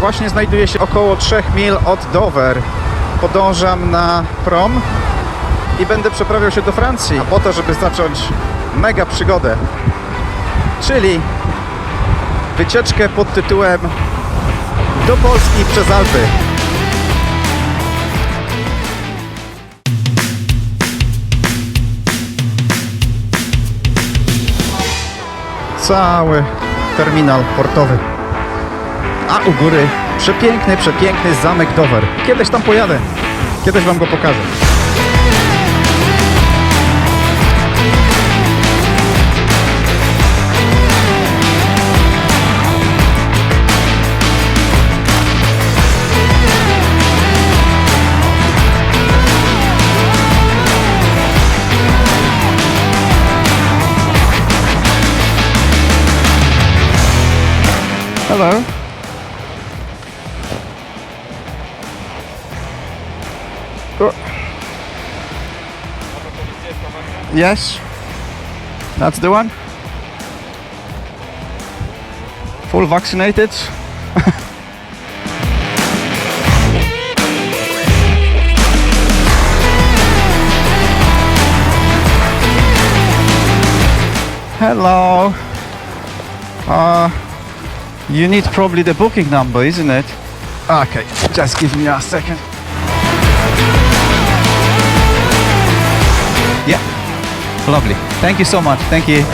Właśnie znajduję się około 3 mil od Dover. Podążam na prom i będę przeprawiał się do Francji po to, żeby zacząć mega przygodę. Czyli wycieczkę pod tytułem Do Polski przez Alpy. Cały terminal portowy. A u góry przepiękny, przepiękny zamek Dover. Kiedyś tam pojadę. Kiedyś wam go pokażę. Hello. Yes. That's the one. Full vaccinated. Hello. Uh, you need probably the booking number, isn't it? Okay, just give me a second. Lovely. Thank you so much. Thank you.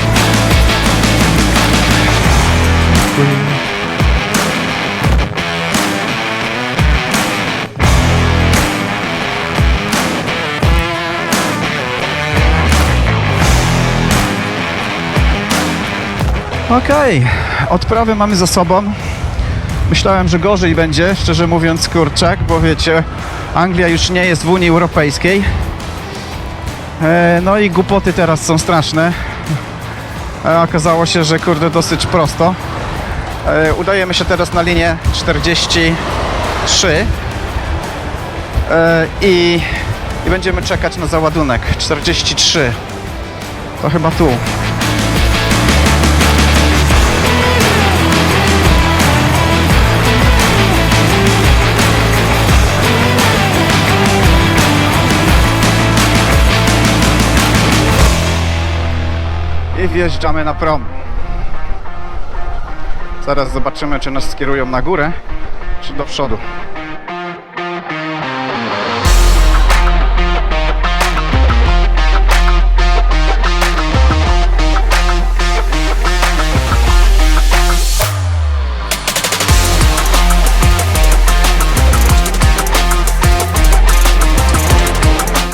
Okej, odprawy mamy za sobą. Myślałem, że gorzej będzie, szczerze mówiąc, kurczak, bo wiecie, Anglia już nie jest w Unii Europejskiej. E, no i głupoty teraz są straszne. E, okazało się, że kurde dosyć prosto. E, udajemy się teraz na linię 43 e, i, i będziemy czekać na załadunek 43. To chyba tu. I wjeżdżamy na prom. Zaraz zobaczymy, czy nas skierują na górę, czy do przodu.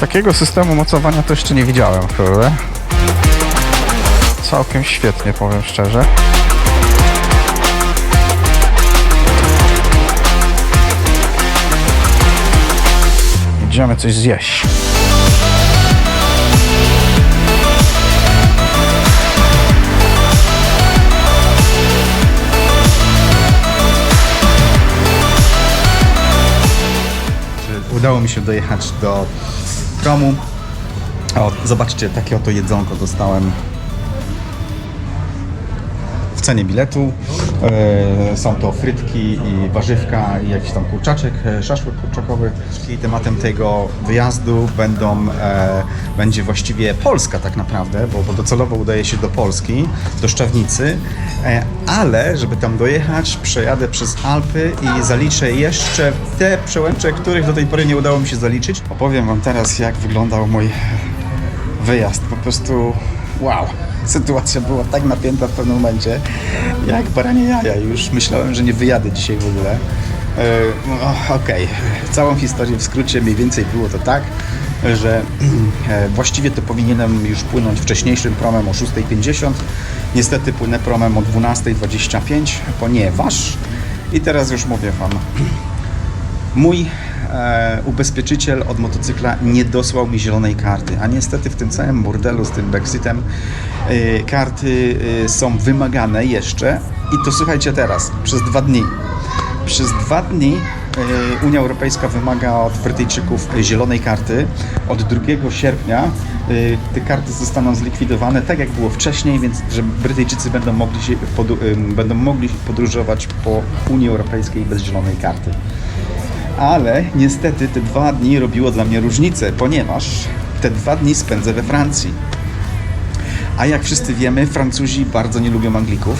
Takiego systemu mocowania to jeszcze nie widziałem, kurde. Całkiem świetnie, powiem szczerze. Idziemy coś zjeść. Udało mi się dojechać do promu. O, zobaczcie, takie oto jedzonko dostałem cenie biletu. E, są to frytki i warzywka i jakiś tam kurczaczek, e, szaszłyk kurczakowy. I tematem tego wyjazdu będą, e, będzie właściwie Polska tak naprawdę, bo, docelowo udaje się do Polski, do Szczawnicy, ale żeby tam dojechać, przejadę przez Alpy i zaliczę jeszcze te przełęcze, których do tej pory nie udało mi się zaliczyć. Opowiem Wam teraz, jak wyglądał mój wyjazd. Po prostu wow. Sytuacja była tak napięta w pewnym momencie, jak baranie jaja. Już myślałem, że nie wyjadę dzisiaj w ogóle. E, Okej, całą historię w skrócie mniej więcej było to tak, że e, właściwie to powinienem już płynąć wcześniejszym promem o 6.50. Niestety płynę promem o 12.25, ponieważ i teraz już mówię Wam, Mój e, ubezpieczyciel od motocykla nie dosłał mi zielonej karty, a niestety w tym całym burdelu z tym Brexitem e, karty e, są wymagane jeszcze i to słuchajcie teraz, przez dwa dni. Przez dwa dni e, Unia Europejska wymaga od Brytyjczyków zielonej karty. Od 2 sierpnia e, te karty zostaną zlikwidowane, tak jak było wcześniej, więc że Brytyjczycy będą mogli, podróżować po Unii Europejskiej bez zielonej karty. Ale niestety te dwa dni robiło dla mnie różnicę, ponieważ te dwa dni spędzę we Francji. A jak wszyscy wiemy, Francuzi bardzo nie lubią Anglików.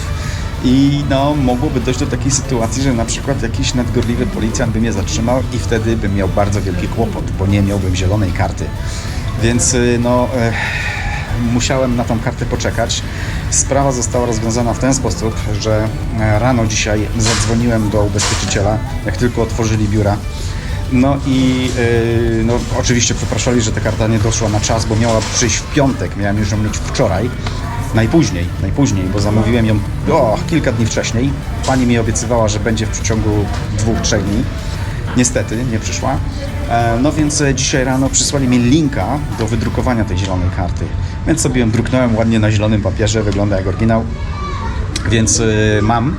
I no, mogłoby dojść do takiej sytuacji, że na przykład jakiś nadgorliwy policjant by mnie zatrzymał i wtedy bym miał bardzo wielki kłopot, bo nie miałbym zielonej karty. Więc y, no, e, musiałem na tą kartę poczekać. Sprawa została rozwiązana w ten sposób, że e, rano dzisiaj zadzwoniłem do ubezpieczyciela, jak tylko otworzyli biura. No i yy, no, oczywiście przepraszali, że ta karta nie doszła na czas, bo miała przyjść w piątek, miałem już ją mieć wczoraj. Najpóźniej, najpóźniej, bo zamówiłem ją o, kilka dni wcześniej. Pani mi obiecywała, że będzie w przeciągu dwóch, trzech dni. Niestety nie przyszła. E, no więc e, dzisiaj rano przysłali mi linka do wydrukowania tej zielonej karty. Więc sobie ją druknąłem ładnie na zielonym papierze, wygląda jak oryginał. Więc y, mam.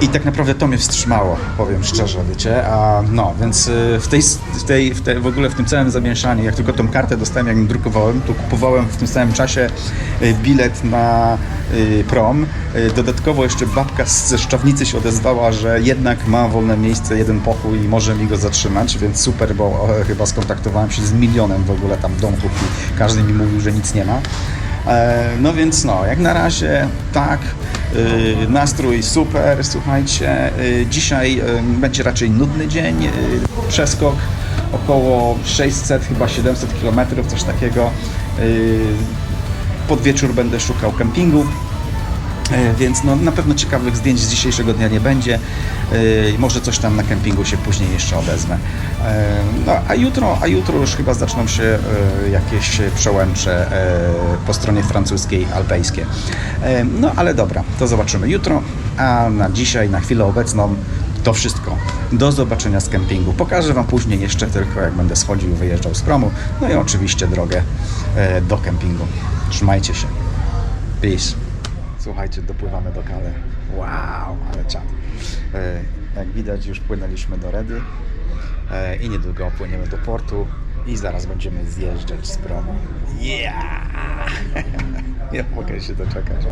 I tak naprawdę to mnie wstrzymało, powiem szczerze, wiecie. A, no, więc y, w tej, w tej, w tej, w ogóle w tym całym zamieszaniu, jak tylko tą kartę dostałem, jak ją drukowałem, to kupowałem w tym samym czasie y, bilet na y, prom. Dodatkowo jeszcze babka ze Szczawnicy się odezwała, że jednak ma wolne miejsce, jeden pokój i może mi go zatrzymać, więc super, bo chyba skontaktowałem się z milionem w ogóle tam domków i każdy mi mówił, że nic nie ma. E, No więc no, jak na razie tak, nastrój super, słuchajcie, y, dzisiaj y, będzie raczej nudny dzień, y, przeskok około 600, chyba 700 km, coś takiego. Y, Pod wieczór będę szukał kempingu. E, Więc no, na pewno ciekawych zdjęć z dzisiejszego dnia nie będzie. E, Może coś tam na kempingu się później jeszcze odezmę. E, No, a jutro, a jutro już chyba zaczną się jakieś przełęcze po stronie francuskiej, alpejskie. E, No ale dobra, to zobaczymy jutro. A na dzisiaj, na chwilę obecną to wszystko. Do zobaczenia z kempingu. Pokażę Wam później jeszcze tylko jak będę schodził, wyjeżdżał z promu. No i oczywiście drogę do kempingu. Trzymajcie się. Peace. Słuchajcie, dopływamy do Kale. Wow, ale czad. E, Jak widać, już płynęliśmy do Redy e, i niedługo płyniemy do portu i zaraz będziemy zjeżdżać z promu. Yeah! Ja mogę się doczekać.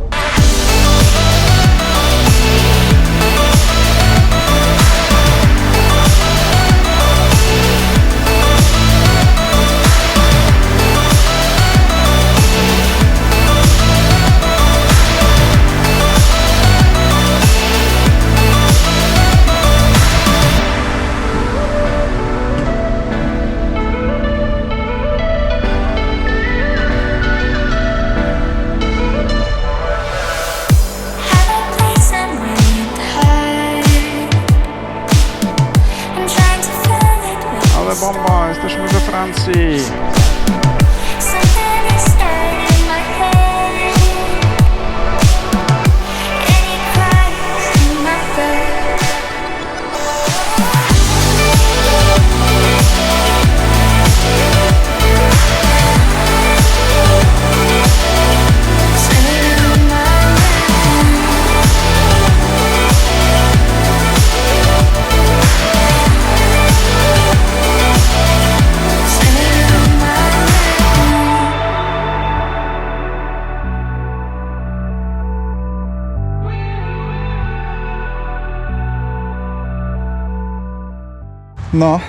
No,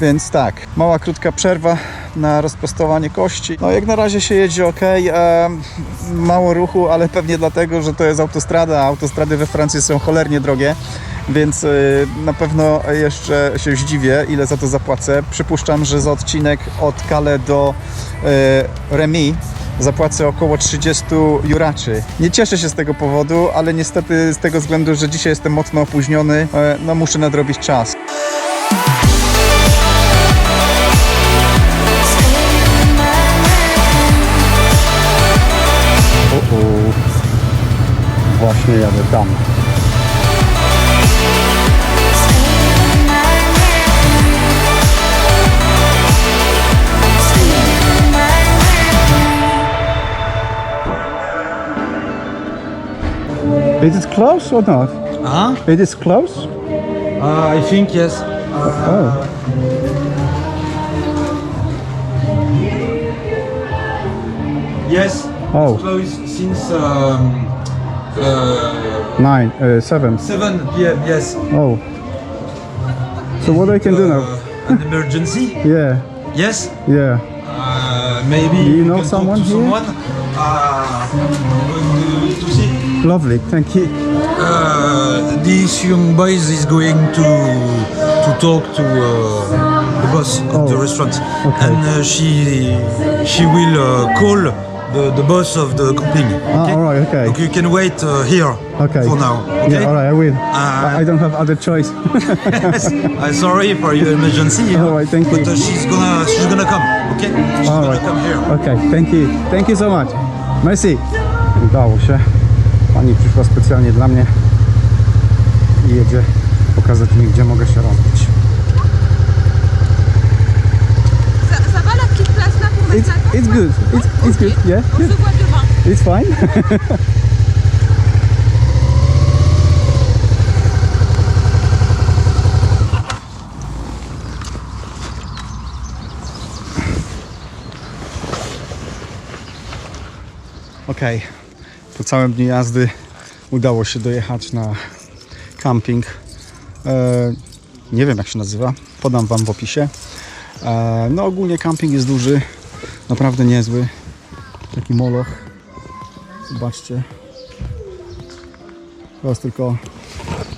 więc tak, mała krótka przerwa na rozprostowanie kości. No jak na razie się jedzie ok, e, mało ruchu, ale pewnie dlatego, że to jest autostrada, a autostrady we Francji są cholernie drogie, więc e, na pewno jeszcze się zdziwię, ile za to zapłacę. Przypuszczam, że za odcinek od Calais do e, Remy zapłacę około 30 juraczy. Nie cieszę się z tego powodu, ale niestety z tego względu, że dzisiaj jestem mocno opóźniony, e, no muszę nadrobić czas. Właśnie jadę tam. Is it close or not? Huh? It is close? Uh, I think yes. Oh. Yes. Oh. It's closed since um, uh, Nine, uh, seven. 7 p.m. Yes. Oh. So what I can do now? Uh, an emergency? Yeah, Yes. yeah. Uh, maybe Do you know can talk someone to here? someone. Uh, going to, to see. Lovely, thank you. Uh, this young boy is going to to talk to uh, the boss of the Oh, restaurant, okay. and uh, she she will uh, call the, the boss of the company. Ah, okay. Okay, you can wait uh, here Okay. for now. Okay. Yeah, alright, I will. Uh, I don't have other choice. I'm sorry for your emergency. Alright, thank you. But uh, she's gonna she's gonna come. Okay. She's Alright. gonna come here. Okay, thank you. Thank you so much. Merci. Udało się. Pani przyszła specjalnie dla mnie i jedzie pokazać mi, gdzie mogę się rozbić. It's, it's good. It's, it's good. Yeah, On se voit demain. it's fine. Okej, po całym dniu jazdy udało się dojechać na camping. E, nie wiem jak się nazywa, podam Wam w opisie. E, no ogólnie camping jest duży, naprawdę niezły. Taki moloch. Zobaczcie. To jest tylko,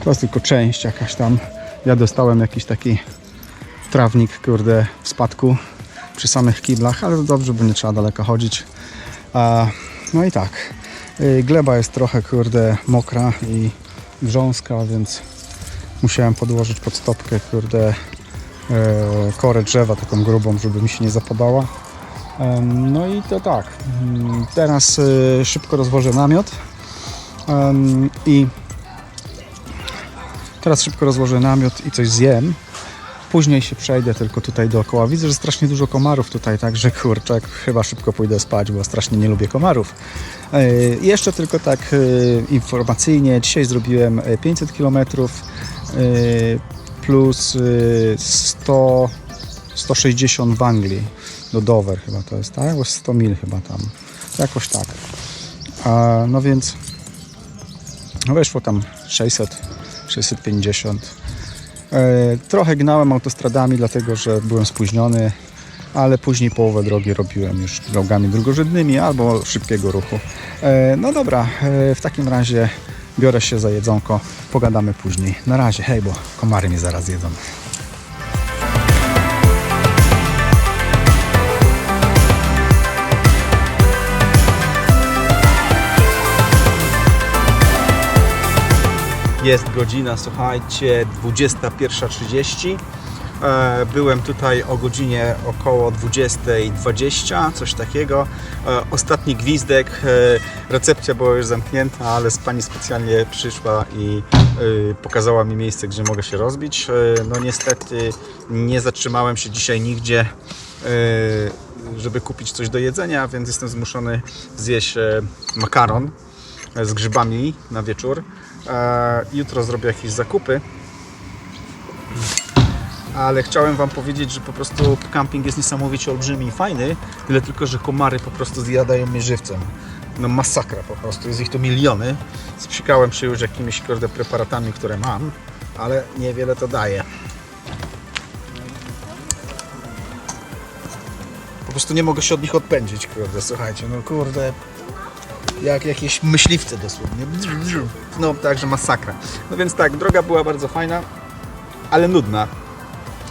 to jest tylko część jakaś tam. Ja dostałem jakiś taki trawnik, kurde, w spadku przy samych kiblach, ale dobrze, bo nie trzeba daleko chodzić. No i tak. y, Gleba jest trochę, kurde, mokra i grząska, więc musiałem podłożyć pod stopkę, kurde, e, korę drzewa taką grubą, żeby mi się nie zapadała. No i to tak. mm, Teraz y, szybko rozwożę namiot i teraz szybko rozłożę namiot i coś zjem. Później się przejdę tylko tutaj dookoła. Widzę, że strasznie dużo komarów tutaj, także kurczak, chyba szybko pójdę spać, bo strasznie nie lubię komarów. E, Jeszcze tylko tak e, informacyjnie, dzisiaj zrobiłem e, 500 km plus e, 100, 160 w Anglii do Dover chyba to jest, tak? Bo 100 mil chyba tam, jakoś tak. A, no więc no weszło tam 600, 650. E, trochę gnałem autostradami, dlatego że byłem spóźniony, ale później połowę drogi robiłem już drogami drugorzędnymi albo szybkiego ruchu. E, no dobra, e, w takim razie biorę się za jedzonko, pogadamy później. Na razie, hej, bo komary mnie zaraz jedzą. Jest godzina, słuchajcie, 21.30. E, Byłem tutaj o godzinie około 20.20, coś takiego. E, Ostatni gwizdek, e, recepcja była już zamknięta, ale pani specjalnie przyszła i pokazała mi miejsce, gdzie mogę się rozbić. No niestety nie zatrzymałem się dzisiaj nigdzie, żeby kupić coś do jedzenia, więc jestem zmuszony zjeść makaron z grzybami na wieczór. Jutro zrobię jakieś zakupy. Ale chciałem Wam powiedzieć, że po prostu camping jest niesamowicie olbrzymi i fajny, tyle tylko, że komary po prostu zjadają mnie żywcem. No masakra po prostu, jest ich tu miliony. Spsikałem się już jakimiś kurde preparatami, które mam, ale niewiele to daje. Po prostu nie mogę się od nich odpędzić, kurde, słuchajcie, no kurde, jak jakieś myśliwce dosłownie. No, także masakra. No więc tak, droga była bardzo fajna, ale nudna.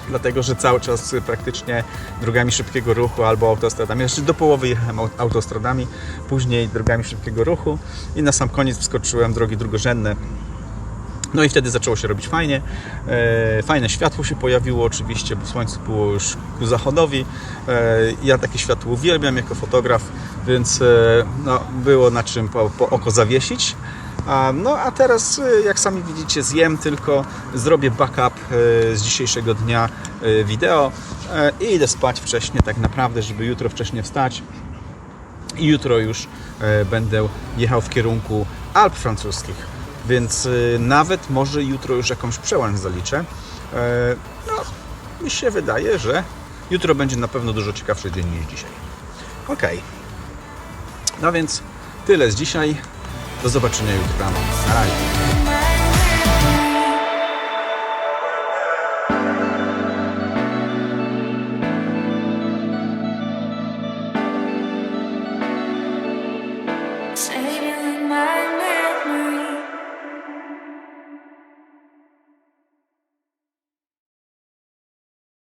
Dlatego, że cały czas praktycznie drogami szybkiego ruchu albo autostradami. Jeszcze do połowy jechałem au- autostradami, później drogami szybkiego ruchu i na sam koniec wskoczyłem drogi drugorzędne. No i wtedy zaczęło się robić fajnie. E, fajne światło się pojawiło oczywiście, bo słońce było już ku zachodowi. E, ja takie światło uwielbiam jako fotograf, więc e, no, było na czym po, po oko zawiesić. No a teraz, jak sami widzicie, zjem tylko, zrobię backup z dzisiejszego dnia wideo i idę spać wcześnie tak naprawdę, żeby jutro wcześnie wstać. I jutro już będę jechał w kierunku Alp francuskich. Więc y, nawet może jutro już jakąś przełęcz zaliczę. E, No, mi się wydaje, że jutro będzie na pewno dużo ciekawszy dzień niż dzisiaj. Okej. No więc tyle z dzisiaj. Do zobaczenia jutro rano. Na razie.